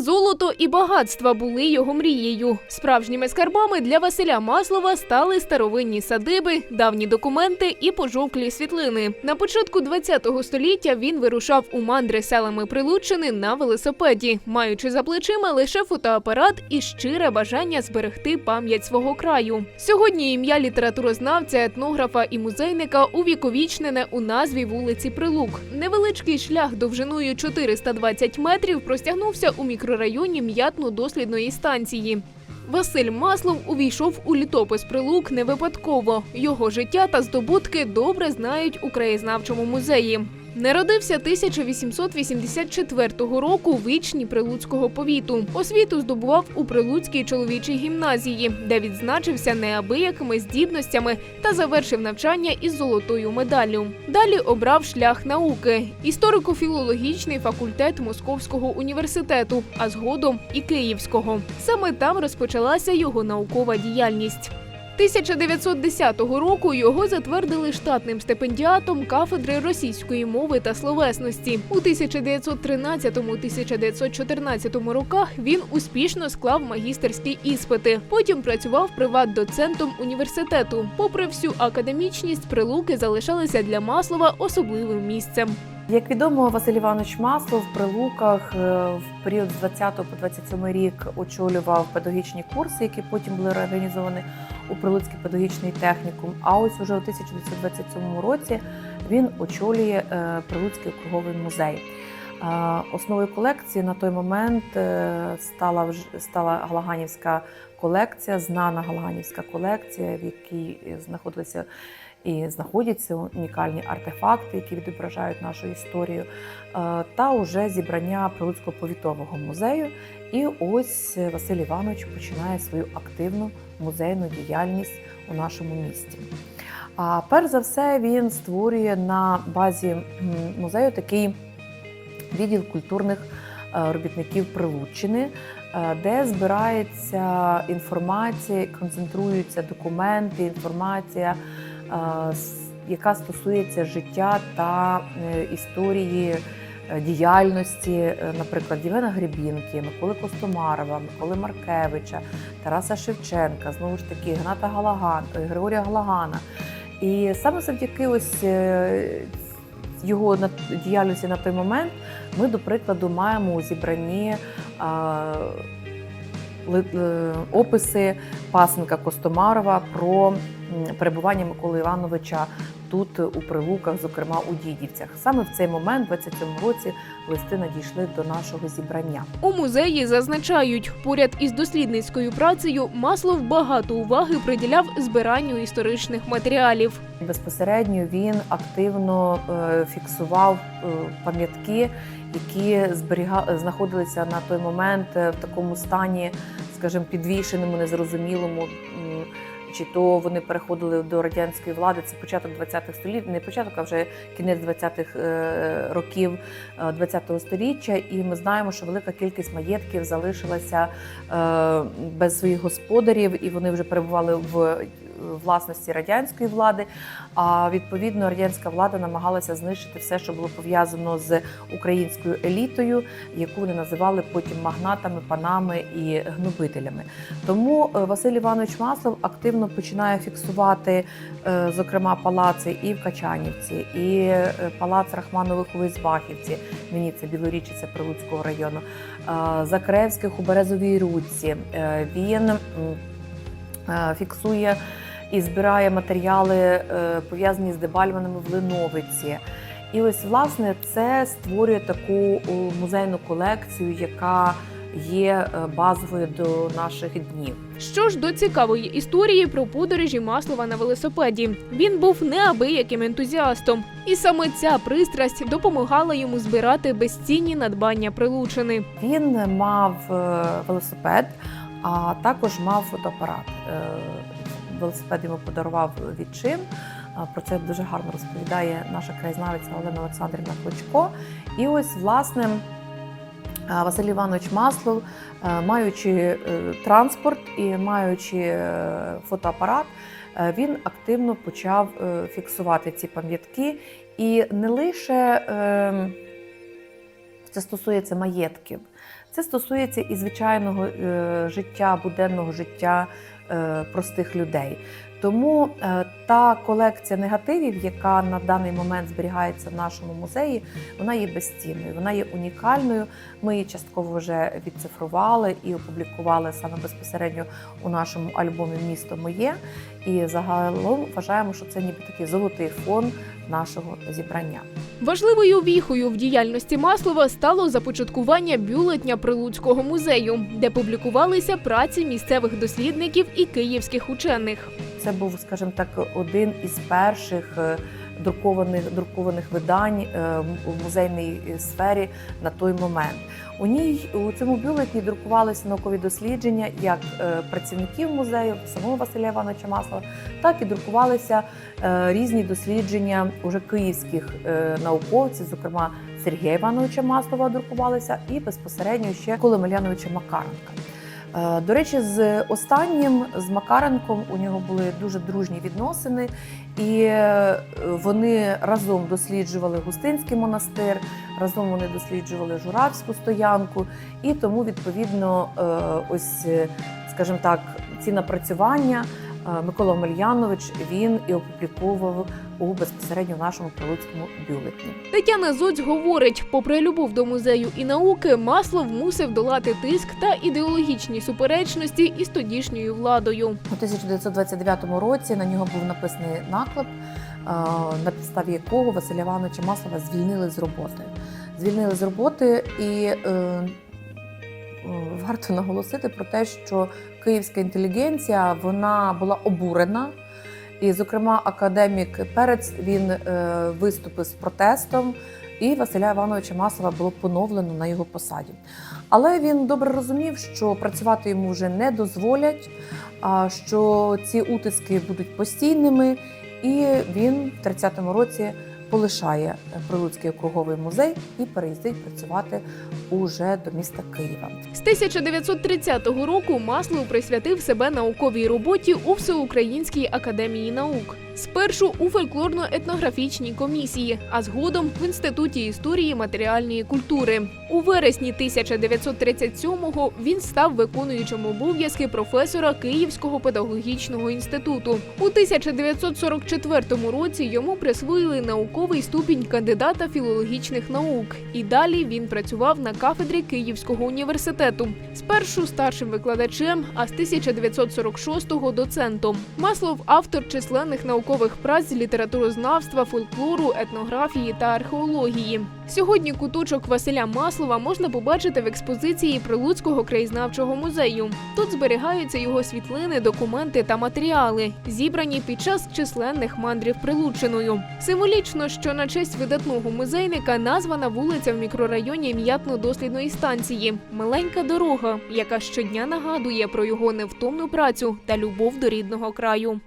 золото і багатства були його мрією. Справжніми скарбами для Василя Маслова стали старовинні садиби, давні документи і пожовклі світлини. На початку ХХ століття він вирушав у мандри селами Прилуччини на велосипеді, маючи за плечима лише фотоапарат і щире бажання зберегти пам'ять свого краю. Сьогодні ім'я літературознавця, етнографа і музейника увіковічнене у назві вулиці Прилук. Невеличкий шлях довжиною 420 метрів простягнувся у мікрорайоні м'ятно-дослідної станції. Василь Маслов увійшов у літопис Прилук не випадково. Його життя та здобутки добре знають у краєзнавчому музеї. Народився 1884 року в Ічні Прилуцького повіту. Освіту здобував у Прилуцькій чоловічій гімназії, де відзначився неабиякими здібностями та завершив навчання із золотою медаллю. Далі обрав шлях науки, історико-філологічний факультет Московського університету, а згодом і Київського. Саме там розпочалася його наукова діяльність. 1910 року його затвердили штатним стипендіатом кафедри російської мови та словесності. У 1913-1914 роках він успішно склав магістерські іспити. Потім працював приват-доцентом університету. Попри всю академічність, прилуки залишалися для Маслова особливим місцем. Як відомо, Василь Іванович Маслов в Прилуках е, в період з 20 по 27 рік очолював педагогічні курси, які потім були реорганізовані у Прилуцький педагогічний технікум. А ось уже у 1927 році він очолює е, Прилуцький округовий музей. Е, Основою колекції на той момент е, стала стала Галаганівська колекція, знана Галаганівська колекція, в якій знаходилися і знаходяться унікальні артефакти, які відображають нашу історію, та уже зібрання Прилуцького повітового музею. І ось Василь Іванович починає свою активну музейну діяльність у нашому місті. А перш за все він створює на базі музею такий відділ культурних е, робітників Прилуччини, е, де збирається інформація, концентруються документи, інформація, е, яка стосується життя та історії діяльності, е, наприклад, Євгена Гребінки, Миколи Костомарова, Миколи Маркевича, Тараса Шевченка, знову ж таки, Гната Галаган, е, Григорія Галагана. І саме завдяки ось е, його діяльності на той момент ми, до прикладу, маємо е, описи пасенка Костомарова про перебування Миколи Івановича тут у Прилуках, зокрема у Дідівцях. Саме в цей момент, в 27-му році, листи надійшли до нашого зібрання. У музеї зазначають, поряд із дослідницькою працею Маслов багато уваги приділяв збиранню історичних матеріалів. Безпосередньо він активно е, фіксував е, пам'ятки, які знаходилися на той момент е, в такому стані, скажімо, підвішеному, незрозумілому. Чи то вони переходили до радянської влади, це початок 20-х століть, не початок, а вже кінець 20-х е, років е, 20-го століття. І ми знаємо, що велика кількість маєтків залишилася е, без своїх господарів, і вони вже перебували в власності радянської влади. А відповідно радянська влада намагалася знищити все, що було пов'язано з українською елітою, яку вони називали потім магнатами, панами і гнобителями. Тому е, Василь Іванович Маслов активно починає фіксувати, е, зокрема, палаци і в Качанівці, і е, палац Рахманових у Визбахівці, мені це Білорічиця Прилуцького району, Закревських у Березовій Рудці. Е, Він фіксує і збирає матеріали, е, пов'язані з дебальманами в Линовиці. І ось власне це створює таку музейну колекцію, яка є е, базовою до наших днів. Що ж до цікавої історії про подорожі Маслова на велосипеді. Він був неабияким ентузіастом, і саме ця пристрасть допомагала йому збирати безцінні надбання Прилучини. Він мав е, велосипед, а також мав фотоапарат. Велосипед йому подарував відчим. Про це дуже гарно розповідає наша краєзнавиця Олена Олександрівна Клочко. І ось, власне, Василь Іванович Маслов, маючи е, транспорт і маючи е, фотоапарат, е, він активно почав фіксувати ці пам'ятки. І не лише е, це стосується маєтків. Це стосується і звичайного життя, буденного життя простих людей. Тому е, та колекція негативів, яка на даний момент зберігається в нашому музеї, вона є безцінною, вона є унікальною. Ми її частково вже відцифрували і опублікували саме безпосередньо у нашому альбомі Місто моє. І загалом вважаємо, що це ніби такий золотий фон нашого зібрання. Важливою віхою в діяльності Маслова стало започаткування бюлетня Прилуцького музею, де публікувалися праці місцевих дослідників і київських учених. Це був, скажімо так, один із перших е, друкованих друкованих видань е, у музейній сфері на той момент. У ній у цьому бюлетні друкувалися наукові дослідження як е, працівників музею, самого Василя Івановича Маслова, так і друкувалися е, різні дослідження уже київських науковців, зокрема Сергія Івановича Маслова друкувалися, і безпосередньо ще Коли Миляновича Макаренка. Е, До речі, з останнім з Макаренком у нього були дуже дружні відносини, і е, вони разом досліджували Густинський монастир, разом вони досліджували Журавську стоянку, і тому відповідно е, ось, скажімо так, ці напрацювання Микола Омельянович він і опубліковував у безпосередньо нашому прилуцькому бюлетні. Тетяна Зоць говорить, попри любов до музею і науки, Маслов мусив долати тиск та ідеологічні суперечності із тодішньою владою. У 1929 році на нього був написаний наклеп, е, на підставі якого Василя Івановича Маслова звільнили з роботи. Звільнили з роботи, і е, е, варто наголосити про те, що київська інтелігенція вона була обурена. І, зокрема, академік Перець він е, виступив з протестом, і Василя Івановича Масова було поновлено на його посаді. Але він добре розумів, що працювати йому вже не дозволять, а що ці утиски будуть постійними, і він в 30-му році полишає Прилуцький округовий музей і переїздить працювати уже до міста Києва. З 1930 року Маслов присвятив себе науковій роботі у Всеукраїнській академії наук. Спершу у фольклорно-етнографічній комісії, а згодом в інституті історії матеріальної культури. У вересні 1937-го він став виконуючим обов'язки професора Київського педагогічного інституту. У 1944 році йому присвоїли науковий ступінь кандидата філологічних наук. І далі він працював на кафедрі Київського університету. Спершу старшим викладачем, а з 1946-го доцентом. Маслов автор численних наукових праць з літературознавства, фольклору, етнографії та археології. Сьогодні куточок Василя Маслова можна побачити в експозиції Прилуцького краєзнавчого музею. Тут зберігаються його світлини, документи та матеріали, зібрані під час численних мандрів Прилуччиною. Символічно, що на честь видатного музейника названа вулиця в мікрорайоні м'ятно-дослідної станції Миленька дорога, яка щодня нагадує про його невтомну працю та любов до рідного краю.